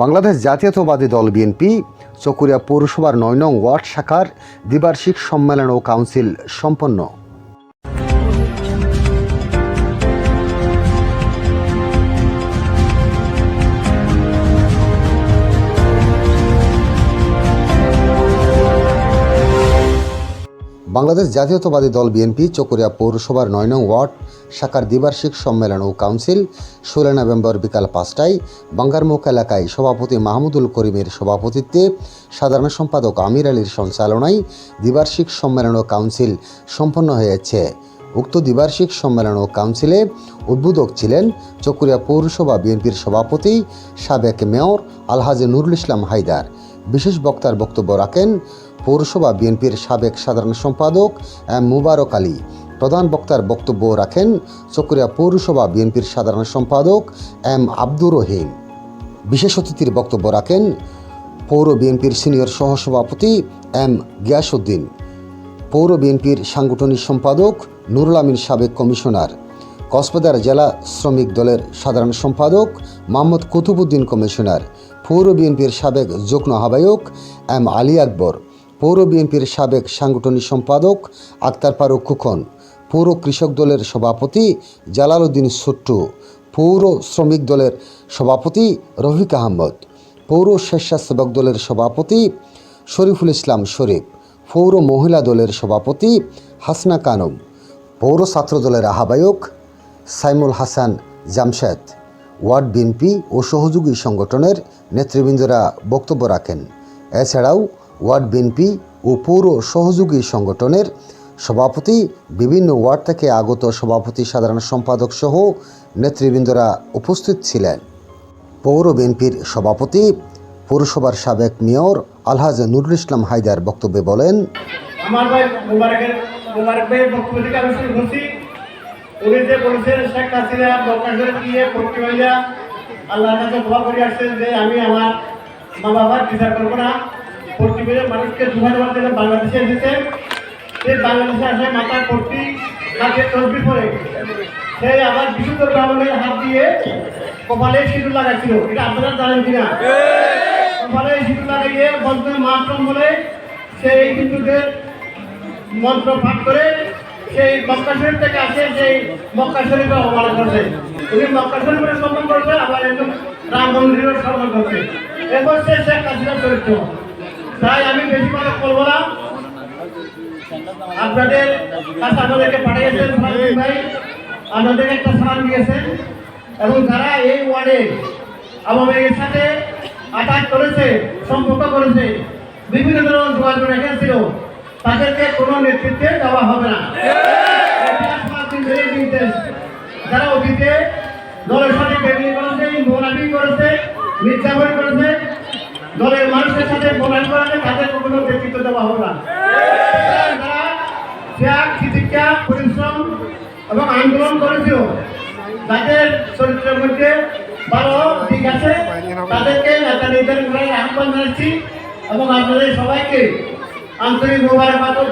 বাংলাদেশ জাতীয়তাবাদী দল বিএনপি, চকুরিয়া পৌরসভার নয় নং ওয়ার্ড শাখার দ্বিবার্ষিক সম্মেলন ও কাউন্সিল সম্পন্ন। বাংলাদেশ জাতীয়তাবাদী দল বিএনপি চকরিয়া পৌরসভার নয় নং ওয়ার্ড, শাখার দ্বিবার্ষিক সম্মেলন ও কাউন্সিল, ষোলো নভেম্বর বিকাল পাঁচটায় বাঙ্গারমুখ এলাকায় সভাপতি মাহমুদুল করিমের সভাপতিত্বে সাধারণ সম্পাদক আমির আলীর সঞ্চালনায় দ্বিবার্ষিক সম্মেলন ও কাউন্সিল সম্পন্ন হয়েছে। উক্ত দ্বিবার্ষিক সম্মেলন ও কাউন্সিলে উদ্বোধক ছিলেন চকুরিয়া পৌরসভা বিএনপির সভাপতি সাবেক মেয়র আলহাজি নুরুল ইসলাম হায়দার। বিশেষ বক্তার বক্তব্য রাখেন পৌরসভা বিএনপির সাবেক সাধারণ সম্পাদক এম মুবারক আলী। প্রধান বক্তার বক্তব্য রাখেন চকরিয়া পৌরসভা বিএনপির সাধারণ সম্পাদক এম আব্দুর রহিম। বিশেষ অতিথির বক্তব্য রাখেন পৌর বিএনপির সিনিয়র সহসভাপতি এম গিয়াসউদ্দিন। পৌর বিএনপির সাংগঠনিক সম্পাদক নুরুল আমিন সাবেক কমিশনার। কক্সবাজার জেলা শ্রমিক দলের সাধারণ সম্পাদক মোহাম্মদ কুতুবুদ্দিন কমিশনার। পৌর বিএনপির সাবেক যুগ্ম আহ্বায়ক এম আলী আকবর। পৌর বিএনপির সাবেক সাংগঠনিক সম্পাদক আক্তার ফারুক খুকন, পৌর কৃষক দলের সভাপতি জালাল উদ্দিন সুট্টু, পৌর শ্রমিক দলের সভাপতি রফিক আহমদ, পৌর স্বেচ্ছাসেবক দলের সভাপতি শরীফুল ইসলাম শরীফ, পৌর মহিলা দলের সভাপতি হাসনা কানম, পৌর ছাত্র দলের আহ্বায়ক সাইমুল হাসান জামশেদ, ওয়ার্ড বিএনপি ও সহযোগী সংগঠনের নেতৃবৃন্দরা বক্তব্য রাখেন। এছাড়াও ওয়ার্ড বিএনপি ও পৌর সহযোগী সংগঠনের সভাপতি, বিভিন্ন ওয়ার্ড থেকে আগত সভাপতি, সাধারণ সম্পাদক সহ নেতৃবৃন্দরা উপস্থিত ছিলেন। পৌর বিএনপির সভাপতি, পৌরসভার সাবেক মেয়র আলহাজ নুরুল ইসলাম হায়দার বক্তব্যে বলেন দোয়া করে আসছেন যে আমি আমার মা বাবার বিচার করব না। ভর্তি মানুষকে দেওয়ার জন্য বাংলাদেশে এসেছে সে বাংলাদেশে আসে মাথায় ভর্তি তাকে তসবি পরে সে আবার বিশুদ্ধ ব্রাহ্মণের হাত দিয়ে কপালে সিঁদুর লাগাচ্ছিল। এটা আপনারা জানেন কিনা? কপালে সিঁদুর লাগাইয়ে বন্ধু মাতরম বলে সেই হিন্দুদের মন্ত্র পাঠ করে সেই মক্কা শরীফ থেকে আসে, সেই মক্কা শরীফে অবমাননা করছে। উনি মক্কা শরীফের সম্মান করছে, আবার একদম রাম মন্দিরের সম্মান করছে। এরপর সে শেখ হাসিনার চরিত্র। তাই আমি বেশি কথা বলব না। আপনাদের কাছে আমাদেরকে পাঠিয়েছেন ভাই। আমাদের একটা সালাম দিয়েছেন এবং যারা এই ওয়ার্ডে আওয়ামী লীগের সাথে আটাক করেছে, সম্পর্ক করেছে, বিভিন্ন ধরনের যোগাযোগ রেখেছিল, তাদেরকে কোনো নেতৃত্বে দেওয়া হবে না। যারা অতীতে দলের সাথে করেছে করেছে মির্জাবরি করেছে দলের মানুষের সাথে মোনাবি করেছে তাদের কোনো নেতৃত্ব দেওয়া হবে না পরিশ্রম এবং আন্দোলন তাদের মধ্যে আছে তাদেরকে এবং সবাইকে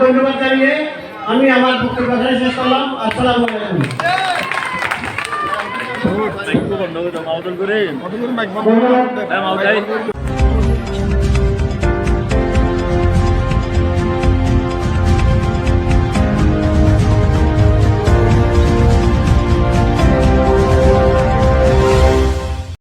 ধন্যবাদ আমি আমার বক্তব্য শেষ করলাম হ্যাঁ